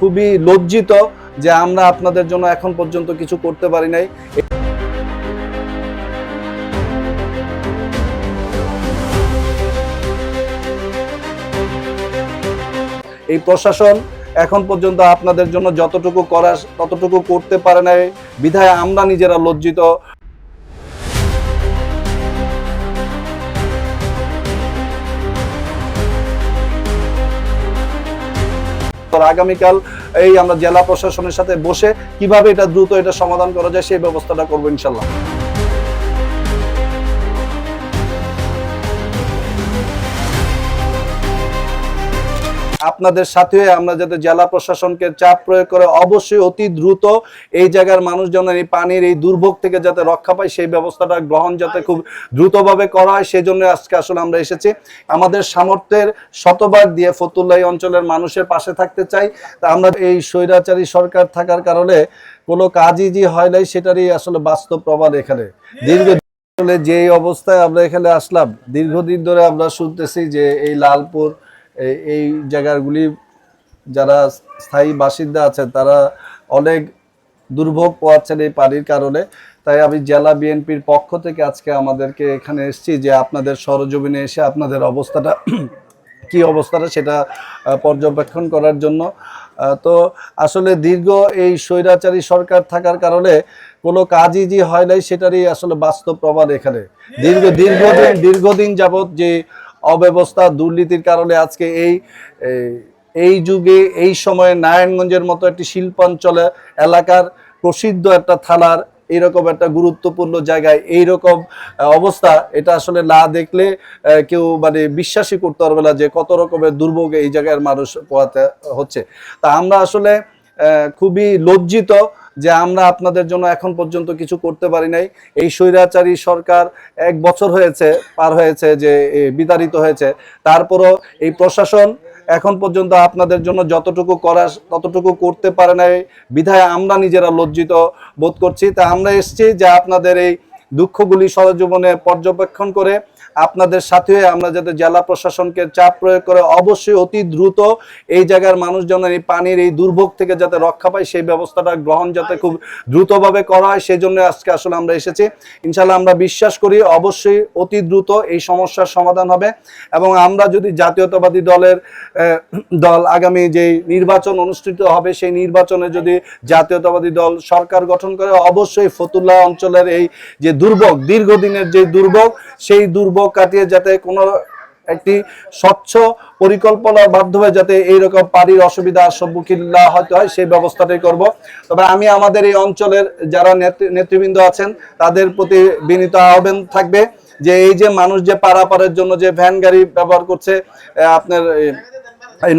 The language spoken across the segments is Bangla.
খুবই লজ্জিত যে আমরা আপনাদের জন্য এখন পর্যন্ত কিছু করতে পারি নাই। এই প্রশাসন এখন পর্যন্ত আপনাদের জন্য যতটুকু করার ততটুকু করতে পারে নাই। বিধায় আমরা নিজেরা লজ্জিত। তো আগামীকাল এই আমরা জেলা প্রশাসনের সাথে বসে কীভাবে এটা দ্রুত এটা সমাধান করা যায় সেই ব্যবস্থাটা করব ইনশাল্লাহ। আপনাদের সাথে আমরা যাতে জেলা প্রশাসনকে চাপ প্রয়োগ করে অবশ্যই অতি দ্রুত এই জায়গার মানুষ যেন এই পানির এই দুর্ভোগ থেকে যাতে রক্ষা পায়, সেই ব্যবস্থাটা গ্রহণ যাতে খুব দ্রুতভাবে করা হয় সেই জন্য আজকে আসলে আমরা এসেছি। আমাদের সামর্থ্যের শতবার দিয়ে ফতুল্লাহ অঞ্চলের মানুষের পাশে থাকতে চাই। আমরা এই স্বৈরাচারী সরকার থাকার কারণে কোনো কাজই যে হয় নাই, সেটারই আসলে বাস্তব প্রমাণ এখানে। দীর্ঘ যে অবস্থায় আমরা এখানে আসলাম, দীর্ঘদিন ধরে আমরা শুনতেছি যে এই লালপুর এই- জায়গাগুলি যারা স্থায়ী বাসিন্দা আছেন তারা অনেক দুর্ভোগ পোয়াচ্ছেন এই পানির কারণে। তাই আমি জেলা বিএনপির পক্ষ থেকে আজকে আমাদেরকে এখানে এসেছি যে আপনাদের সরজমিনে এসে আপনাদের অবস্থাটা, কি অবস্থাটা সেটা পর্যবেক্ষণ করার জন্য। তো আসলে দীর্ঘ এই স্বৈরাচারী সরকার থাকার কারণে কোনো কাজই যে হয় নাই, সেটারই আসলে বাস্তব প্রমাণ এখানে। দীর্ঘ, দীর্ঘদিন দীর্ঘদিন যাবৎ যে অব্যবস্থা, দুর্নীতির কারণে আজকে এই, এই- যুগে, এই সময়ে নারায়ণগঞ্জের মতো একটি শিল্পাঞ্চলে এলাকার প্রসিদ্ধ একটা থানার এইরকম একটা গুরুত্বপূর্ণ জায়গায় এইরকম অবস্থা, এটা আসলে না দেখলে কেউ মানে বিশ্বাসই করতে পারবে না যে কত রকমের দুর্ভোগ এই জায়গার মানুষ পোয়াতে হচ্ছে। তা আমরা আসলে খুবই লজ্জিত যে আমরা আপনাদের জন্য এখন পর্যন্ত কিছু করতে পারি নাই। এই স্বৈরাচারী সরকার এক বছর হয়েছে, পার হয়েছে, যে বিতাড়িত হয়েছে। তারপরও এই প্রশাসন এখন পর্যন্ত আপনাদের জন্য যতটুকু করা, ততটুকু করতে পারে নাই। বিধায় আমরা নিজেরা লজ্জিত বোধ করছি। তা আমরা এসছি যে আপনাদের এই দুঃখগুলি সরজীবনে পর্যবেক্ষণ করে আপনাদের সাথে হয়ে আমরা যাতে জেলা প্রশাসনকে চাপ প্রয়োগ করে অবশ্যই অতি দ্রুত এই জায়গার মানুষ যেন এই পানির এই দুর্ভোগ থেকে যাতে রক্ষা পায়, সেই ব্যবস্থাটা গ্রহণ যাতে খুব দ্রুতভাবে করা হয় সেই জন্য আজকে আসলে আমরা এসেছি। ইনশাল্লাহ আমরা বিশ্বাস করি অবশ্যই অতি দ্রুত এই সমস্যার সমাধান হবে এবং আমরা যদি জাতীয়তাবাদী দলের দল আগামী যে নির্বাচন অনুষ্ঠিত হবে, সেই নির্বাচনে যদি জাতীয়তাবাদী দল সরকার গঠন করে, অবশ্যই ফতুল্লাহ অঞ্চলের এই যে দুর্ভোগ, দীর্ঘদিনের যে দুর্ভোগ, সেই দুর্ভোগ কাটিয়ে যাতে কোনো একটি স্বচ্ছ পরিকল্পনার মাধ্যমে যাতে এইরকম পানির অসুবিধার সম্মুখীন না হতে হয়, সেই ব্যবস্থাটাই করব। তবে আমি আমাদের এই অঞ্চলের যারা নেতৃ- নেতৃবৃন্দ আছেন, তাদের প্রতি বিনীত আহ্বান থাকবে যে এই যে মানুষ যে পারাপারের জন্য যে ভ্যান গাড়ি ব্যবহার করছে আপনার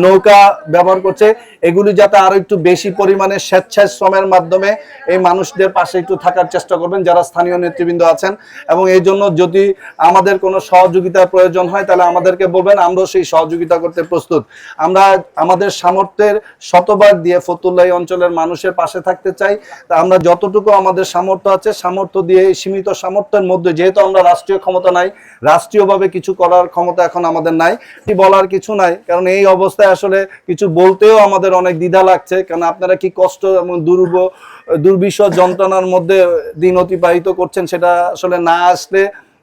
নৌকা ব্যবহার করছে। এগুলি যাতে আরও একটু বেশি পরিমাণে স্বেচ্ছায় শ্রমের মাধ্যমে এই মানুষদের পাশে একটু থাকার চেষ্টা করবেন যারা স্থানীয় নেতৃবৃন্দ আছেন। এবং এই জন্য যদি আমাদের কোনো সহযোগিতার প্রয়োজন হয়, তাহলে আমাদেরকে বলবেন, আমরাও সেই সহযোগিতা করতে প্রস্তুত। আমরা আমাদের সামর্থ্যের শতভাগ দিয়ে ফতুল্লাহ অঞ্চলের মানুষের পাশে থাকতে চাই। তা আমরা যতটুকু আমাদের সামর্থ্য আছে, সামর্থ্য দিয়ে এই সীমিত সামর্থ্যের মধ্যে, যেহেতু আমরা রাষ্ট্রীয় ক্ষমতা নাই, রাষ্ট্রীয়ভাবে কিছু করার ক্ষমতা এখন আমাদের নাই। বলার কিছু নাই, কারণ এই অবস্থায় আসলে কিছু বলতেও আমাদের অনেক দ্বিধা লাগছে কারণ আপনারা কি কষ্ট এবং দুর্ব দুর্বিষহ যন্ত্রণার মধ্যে দিন অতিবাহিত করছেন সেটা আসলে না আসলে,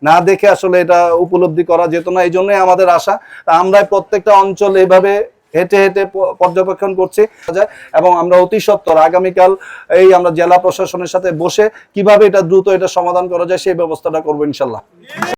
না দেখে আসলে এটা উপলব্ধি করা যেত না, এই জন্যই আমাদের আশা। আমরা প্রত্যেকটা অঞ্চল এভাবে হেঁটে হেঁটে পর্যবেক্ষণ করছি। এবং আমরা অতি সত্তর আগামীকাল এই আমরা জেলা প্রশাসনের সাথে বসে কীভাবে এটা দ্রুত এটা সমাধান করা যায় সেই ব্যবস্থাটা করব ইনশাল্লাহ।